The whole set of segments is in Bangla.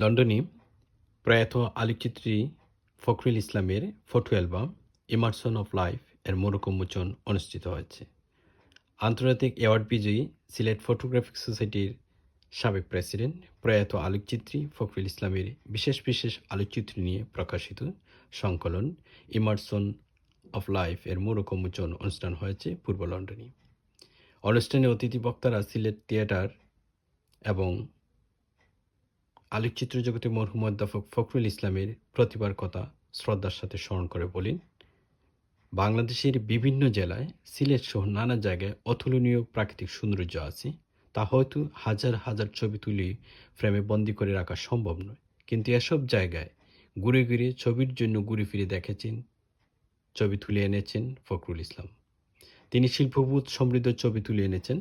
লন্ডনে প্রয়াত আলোকচিত্রী ফখরুল ইসলামের photo album immersion of life এর মোড়ক উন্মোচন অনুষ্ঠিত হয়েছে। আন্তর্জাতিক অ্যাওয়ার্ড বিজয়ী সিলেট ফটোগ্রাফিক সোসাইটির সাবেক প্রেসিডেন্ট প্রয়াত আলোকচিত্রী ফখরুল ইসলামের বিশেষ বিশেষ আলোকচিত্র নিয়ে প্রকাশিত সংকলন ইমার্সন অফ লাইফ এর মোড়ক উন্মোচন অনুষ্ঠান হয়েছে পূর্ব লন্ডনে। অনুষ্ঠানে অতিথি বক্তারা সিলেট থিয়েটার এবং আলোকচিত্র জগতে মরহুম অধ্যাপক ফখরুল ইসলামের প্রতিভার কথা শ্রদ্ধার সাথে স্মরণ করে বলেন, বাংলাদেশের বিভিন্ন জেলায় সিলেট সহ নানা জায়গায় অতুলনীয় প্রাকৃতিক সৌন্দর্য আছে। তা হয়তো হাজার হাজার ছবি তুলে ফ্রেমে বন্দি করে রাখা সম্ভব নয়। কিন্তু এসব জায়গায় ঘুরে ঘুরে ছবির জন্য ঘুরে ফিরে দেখেছেন, ছবি তুলে এনেছেন ফখরুল ইসলাম। তিনি শিল্পবোধ সমৃদ্ধ ছবি তুলে এনেছেন।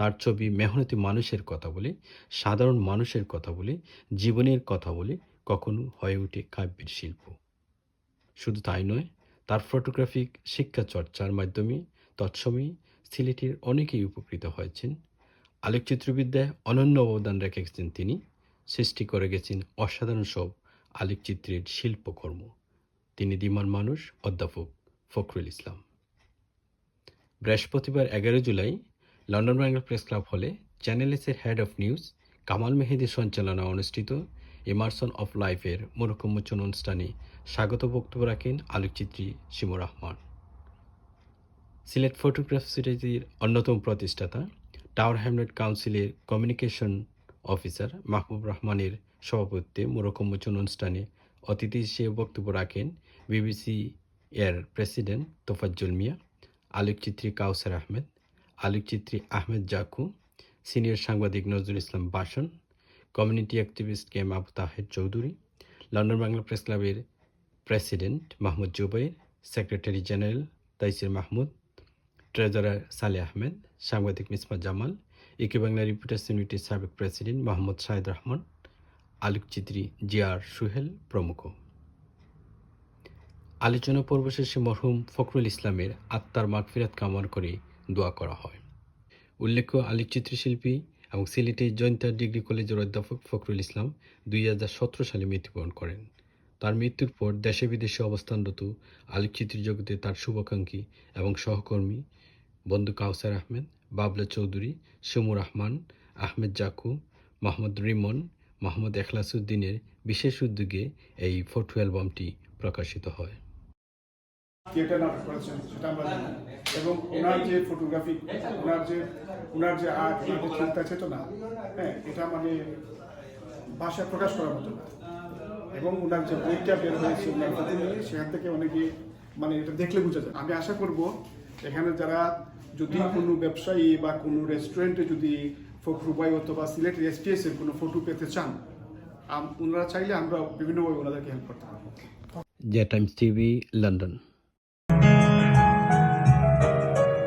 তার ছবি মেহনতি মানুষের কথা বলে, সাধারণ মানুষের কথা বলে, জীবনের কথা বলে কখনো হয়ে ওঠে কাব্যের শিল্প। শুধু তাই নয়, তার ফটোগ্রাফিক শিক্ষা চর্চার মাধ্যমে তৎসময়ে সিলেটের অনেকেই উপকৃত হয়েছেন। আলোকচিত্রবিদ্যায় অনন্য অবদান রেখেছেন তিনি। সৃষ্টি করে গেছেন অসাধারণ সব আলোকচিত্রের শিল্পকর্ম। তিনি দিমান মানুষ, অধ্যাপক ফখরুল ইসলাম। বৃহস্পতিবার এগারো July London Bangla press club হলে চ্যানেল এসের হেড অফ নিউজ কামাল মেহেদির সঞ্চালনা অনুষ্ঠিত ইমার্সন অফ লাইফের মোড়ক উন্মোচন অনুষ্ঠানে স্বাগত বক্তব্য রাখেন আলোকচিত্রী শিমুর রহমান। সিলেট ফটোগ্রাফ অন্যতম প্রতিষ্ঠাতা, টাওয়ার হ্যামলেট কাউন্সিলের কমিউনিকেশন অফিসার মাহবুব রহমানের সভাপতিত্বে মোড়ক উন্মোচন অনুষ্ঠানে অতিথি হিসেবে বক্তব্য রাখেন বিবিসি এর প্রেসিডেন্ট তোফাজ্জুল মিয়া, আলোকচিত্রী কাউসার আহমেদ আলোকচিত্রী আহমেদ জাকু, সিনিয়র সাংবাদিক Nazrul Islam Basan, community activist K Abu Taher Chowdhury, London Bangla press ক্লাবের president Mahmud Jubair, secretary general Taisir Mahmud, treasurer Saleh Ahmed, সাংবাদিক মিসমা জামাল ইকে বাংলা রিপোর্টার্স ইউনিটির সাবেক প্রেসিডেন্ট মোহাম্মদ শাহিদ রহমান আলোকচিত্রী জিয়ার সুহেল প্রমুখ। আলোচনা পর্ব শেষে মরহুম ফখরুল ইসলামের আত্মার মাগফিরাত কামনা করে দোয়া করা হয়। উল্লেখ্য আলোকচিত্র শিল্পী এবং সিলেটে জয়ন্তা ডিগ্রি কলেজের অধ্যাপক ফখরুল ইসলাম দুই হাজার সতেরো সালে মৃত্যুবরণ করেন। তার মৃত্যুর পর দেশে বিদেশে অবস্থানরত আলোকচিত্র জগতে তার শুভাকাঙ্ক্ষী এবং সহকর্মী বন্ধু কাউসার আহমেদ, বাবলা চৌধুরী, সমুর রহমান, আহমেদ জাকু, মোহাম্মদ রিমন, মোহাম্মদ এখলাসুদ্দিনের বিশেষ উদ্যোগে এই ফটো অ্যালবামটি প্রকাশিত হয়। থিয়েটার নাটক করেছেন, সেটা আমরা জানি। এবং ওনার যে ফটোগ্রাফি ওনার যে ওনার যে আর্ট যে চিন্তা চেতনা হ্যাঁ এটা মানে ভাষায় প্রকাশ করার মতো না। এবং ওনার যে বইটা বের হয়েছে, ওনার ফটো নিয়ে, সেখান থেকে অনেকে মানে এটা দেখলে বোঝা যায়। আমি আশা করব এখানে যারা যদি কোনো ব্যবসায়ী বা কোনো রেস্টুরেন্টে যদি ফখরুবাই অথবা সিলেটের এসপিএস এর কোনো ফটো পেতে চান ওনারা চাইলে আমরা বিভিন্নভাবে ওনাদেরকে হেল্প করতে পারব। J times TV, London.